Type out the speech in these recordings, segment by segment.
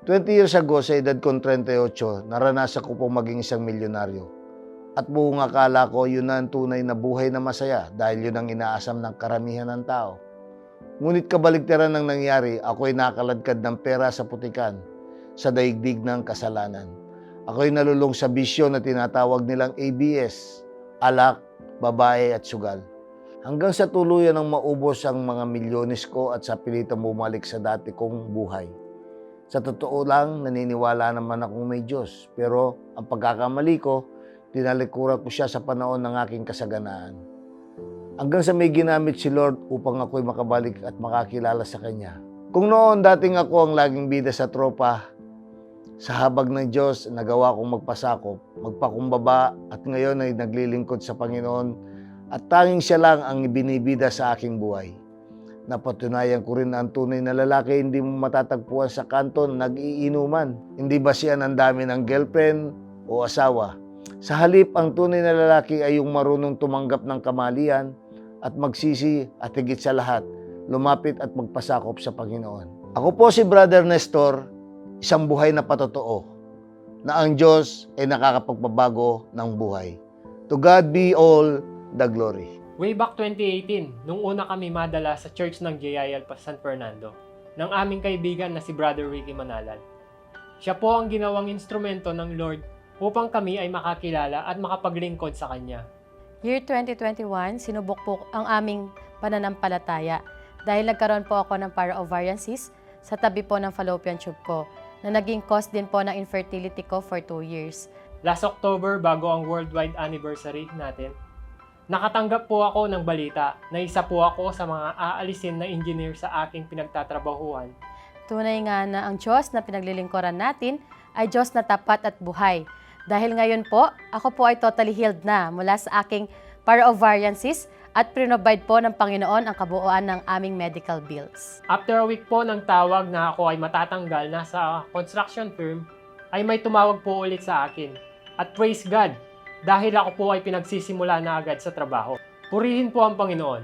20 years ago, sa edad kong 38, naranasan ko pong maging isang milyonaryo. At buong akala ko, yun na ang tunay na buhay na masaya dahil yun ang inaasam ng karamihan ng tao. Ngunit kabaligtaran ng nangyari, ako'y nakaladkad ng pera sa putikan, sa daigdig ng kasalanan. Ako'y nalulong sa bisyo na tinatawag nilang ABS, alak, babae at sugal. Hanggang sa tuluyan ng maubos ang mga milyones ko at sa pilitang bumalik sa dati kong buhay. Sa totoo lang, naniniwala naman akong may Diyos. Pero ang pagkakamali ko, tinalikuran ko siya sa panahon ng aking kasaganaan. Hanggang sa may ginamit si Lord upang ako'y makabalik at makakilala sa Kanya. Kung noon dating ako ang laging bida sa tropa, sa habag ng Diyos, nagawa kong magpasakop, magpakumbaba at ngayon ay naglilingkod sa Panginoon at tanging siya lang ang ibinibida sa aking buhay. Napatunayan ko rin na ang tunay na lalaki hindi mo matatagpuan sa kanton nag-iinuman. Hindi ba siya ng dami ng girlfriend o asawa? Sa halip, ang tunay na lalaki ay yung marunong tumanggap ng kamalian at magsisi at higit sa lahat, lumapit at magpasakop sa Panginoon. Ako po si Brother Nestor, isang buhay na patotoo, na ang Diyos ay nakakapagpabago ng buhay. To God be all the glory. Way back 2018, nung una kami madala sa church ng JIL pa San Fernando, ng aming kaibigan na si Brother Ricky Manalan. Siya po ang ginawang instrumento ng Lord upang kami ay makakilala at makapaglingkod sa Kanya. Year 2021, sinubok po ang aming pananampalataya dahil nagkaroon po ako ng para-ovarian cyst sa tabi po ng fallopian tube ko na naging cause din po ng infertility ko for 2 years. Last October, bago ang worldwide anniversary natin, nakatanggap po ako ng balita na isa po ako sa mga aalisin na engineer sa aking pinagtatrabahuhan Tunay nga na ang Diyos na pinaglilingkuran natin ay Diyos na tapat at buhay. Dahil ngayon po, ako po ay totally healed na mula sa aking para-ovarian cyst at provide po ng Panginoon ang kabuuan ng aming medical bills. After a week po ng tawag na ako ay matatanggal na sa construction firm, ay may tumawag po ulit sa akin. At praise God, dahil ako po ay pinagsisimula na agad sa trabaho. Purihin po ang Panginoon.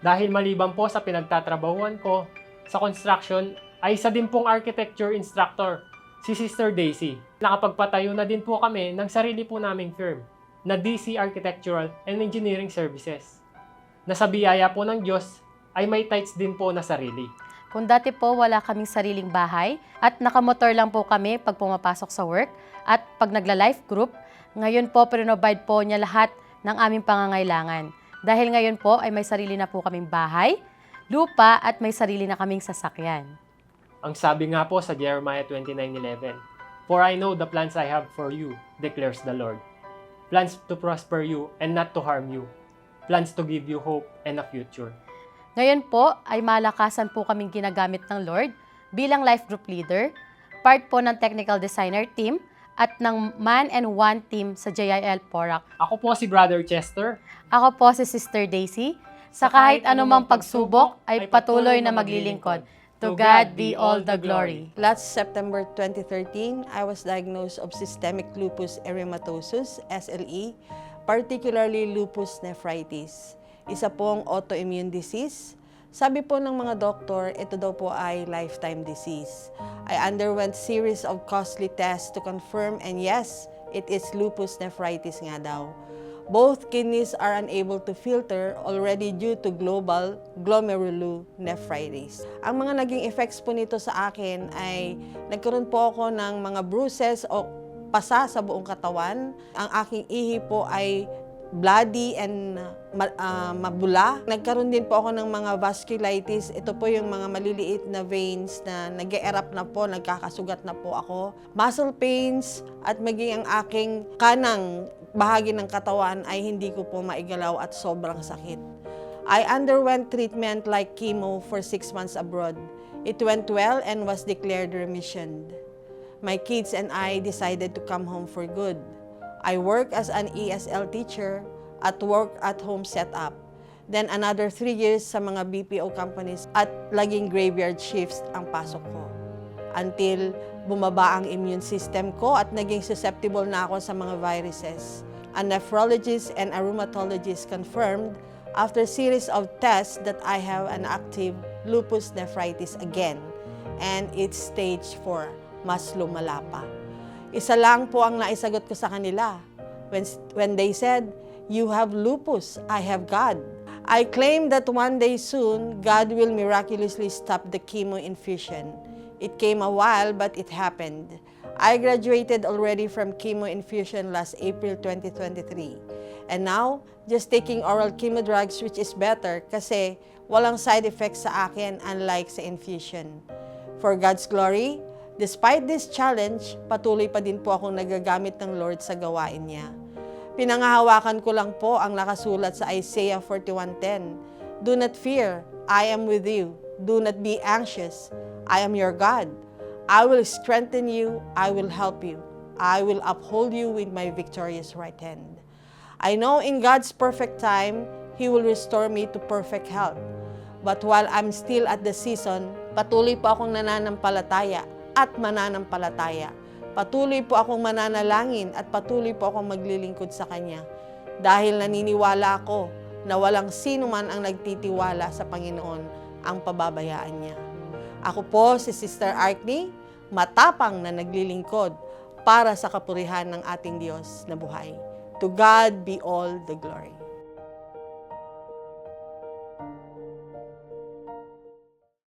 Dahil maliban po sa pinagtatrabahuan ko sa construction, ay isa din pong architecture instructor, si Sister Daisy. Nakapagpatayo na din po kami ng sarili po naming firm na DC Architectural and Engineering Services. Na sa biyaya po ng Diyos ay may tights din po na sarili. Kung dati po wala kaming sariling bahay at nakamotor lang po kami pag pumapasok sa work at pag nagla-life group, ngayon po provide po niya lahat ng aming pangangailangan. Dahil ngayon po ay may sarili na po kaming bahay, lupa at may sarili na kaming sasakyan. Ang sabi nga po sa Jeremiah 29.11, For I know the plans I have for you, declares the Lord. Plans to prosper you and not to harm you. Plans to give you hope and a future. Ngayon po ay malakasan po kaming ginagamit ng Lord bilang life group leader, part po ng technical designer team, at ng man and one team sa JIL Porac. Ako po si Brother Chester. Ako po si Sister Daisy. Sa kahit anumang pagsubok ay patuloy na maglilingkod. To God be all the glory. Last September 2013, I was diagnosed of systemic lupus erythematosus, SLE, particularly lupus nephritis. Isa pong autoimmune disease. Sabi po ng mga doktor, ito daw po ay lifetime disease. I underwent series of costly tests to confirm and yes, it is lupus nephritis nga daw. Both kidneys are unable to filter already due to global glomerulonephritis. Ang mga naging effects po nito sa akin ay nagkaroon po ako ng mga bruises o pasa sa buong katawan. Ang aking ihi po ay bloody and ma- ah, mabula. Nagkaroon din po ako ng mga vasculitis. Ito po yung mga maliliit na veins na nag erupt na po, nagkakasugat na po ako. Muscle pains at maging ang aking kanang bahagi ng katawan ay hindi ko po maigalaw at sobrang sakit. I underwent treatment like chemo for six months abroad. It went well and was declared remission. My kids and I decided to come home for good. I work as an ESL teacher at work at home setup. Then another three years sa mga BPO companies at laging graveyard shifts ang pasok ko. Until bumaba ang immune system ko at naging susceptible na ako sa mga viruses. A nephrologist and a rheumatologist confirmed after series of tests that I have an active lupus nephritis again and it's stage 4. mas lumala pa. Isa lang po ang naisagot ko sa kanila. When, when they said, You have lupus, I have God. I claim that one day soon, God will miraculously stop the chemo infusion. It came a while, but it happened. I graduated already from chemo infusion last April 2023. And now, just taking oral chemo drugs which is better kasi walang side effects sa akin unlike sa infusion. For God's glory, despite this challenge, patuloy pa din po akong nagagamit ng Lord sa gawain niya. Pinangahawakan ko lang po ang nakasulat sa Isaiah 41.10. Do not fear, I am with you. Do not be anxious, I am your God. I will strengthen you, I will help you. I will uphold you with my victorious right hand. I know in God's perfect time, He will restore me to perfect health. But while I'm still at the season, patuloy po akong nananampalataya at mananampalataya. Patuloy po akong mananalangin at patuloy po akong maglilingkod sa Kanya. Dahil naniniwala ako na walang sino man ang nagtitiwala sa Panginoon ang pababayaan Niya. Ako po si Sister Arkney, matapang na naglilingkod para sa kapurihan ng ating Diyos na buhay. To God be all the glory.